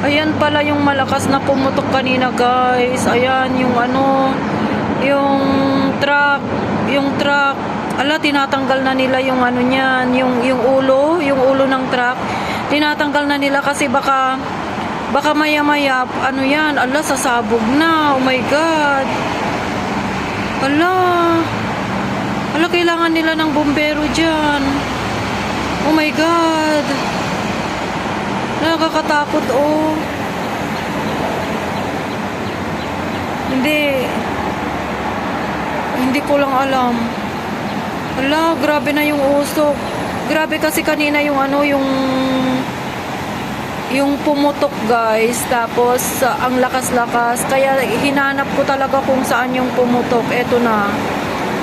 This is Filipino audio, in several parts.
Ayan pala yung malakas na pumutok kanina guys. Ayan yung ano, yung truck, yung truck. Ala, tinatanggal na nila yung ano niyan, yung, yung ulo, yung ulo ng truck. Tinatanggal na nila kasi baka, baka maya maya, ano yan, ala, sasabog na. Oh my God. Ala. Ala, kailangan nila ng bumbero dyan. Oh my God. Nakakatakot, oh. Hindi. Hindi ko lang alam. Hala, grabe na yung usok. Grabe kasi kanina yung ano, yung yung pumutok guys tapos ah, ang lakas-lakas kaya hinanap ko talaga kung saan yung pumutok eto na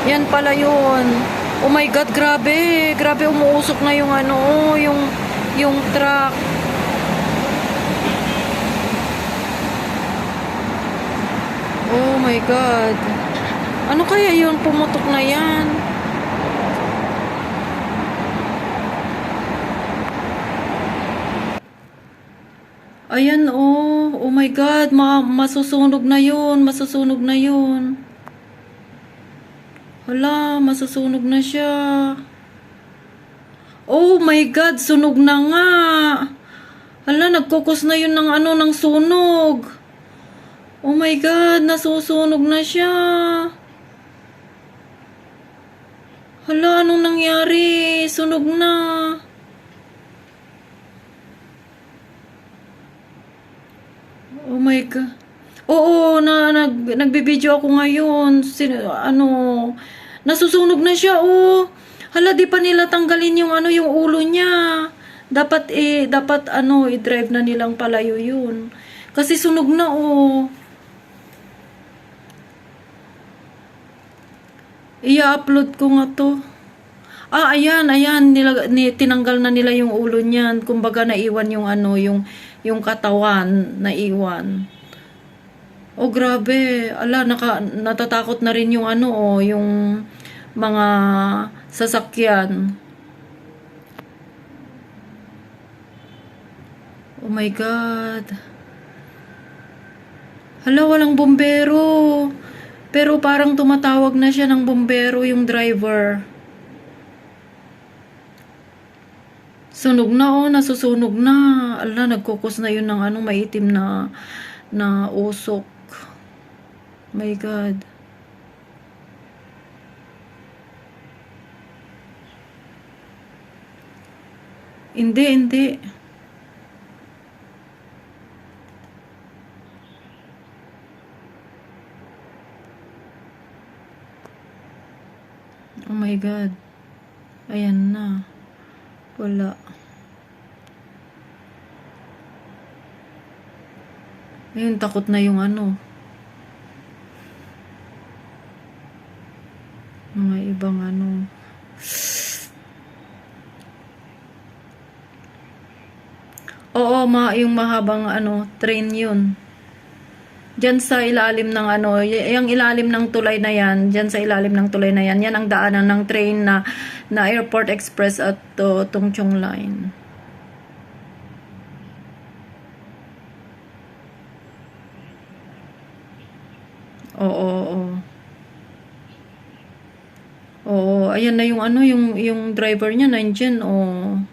yan pala yun oh my god grabe grabe umuusok na yung ano oh, yung yung truck oh my god ano kaya yun pumutok na yan Ayan, oh. Oh my God. Ma masusunog na yun. Masusunog na yun. Hala, masusunog na siya. Oh my God, sunog na nga. Hala, nagkukos na yun ng ano, ng sunog. Oh my God, nasusunog na siya. Hala, anong nangyari? Sunog na. Oh my God. Oo, na, nag, nagbibideo ako ngayon. Sin, ano, nasusunog na siya, oh. Hala, di pa nila tanggalin yung ano, yung ulo niya. Dapat, eh, dapat, ano, i-drive na nilang palayo yun. Kasi sunog na, oh. I-upload ko nga to. Ah, ayan, ayan, nila, ni, tinanggal na nila yung ulo niyan. Kumbaga naiwan yung ano, yung yung katawan naiwan. Oh, grabe. Ala, naka, natatakot na rin yung ano, oh, yung mga sasakyan. Oh my God. Hala, walang bombero. Pero parang tumatawag na siya ng bombero yung driver. Sunog na oh, nasusunog na. Ala, nagkukos na yun ng anong maitim na na usok. My God. Hindi, hindi. Oh my God. Ayan na. Wala. Ayun, takot na yung ano. Mga ibang ano. Oo, ma yung mahabang ano, train yun. Diyan sa ilalim ng ano, yung ilalim ng tulay na yan, diyan sa ilalim ng tulay na yan, yan ang daanan ng train na, na Airport Express at to, Tongchong Line. Oo, oo. Oo, ayan na yung ano, yung, yung driver niya, nandiyan, oh.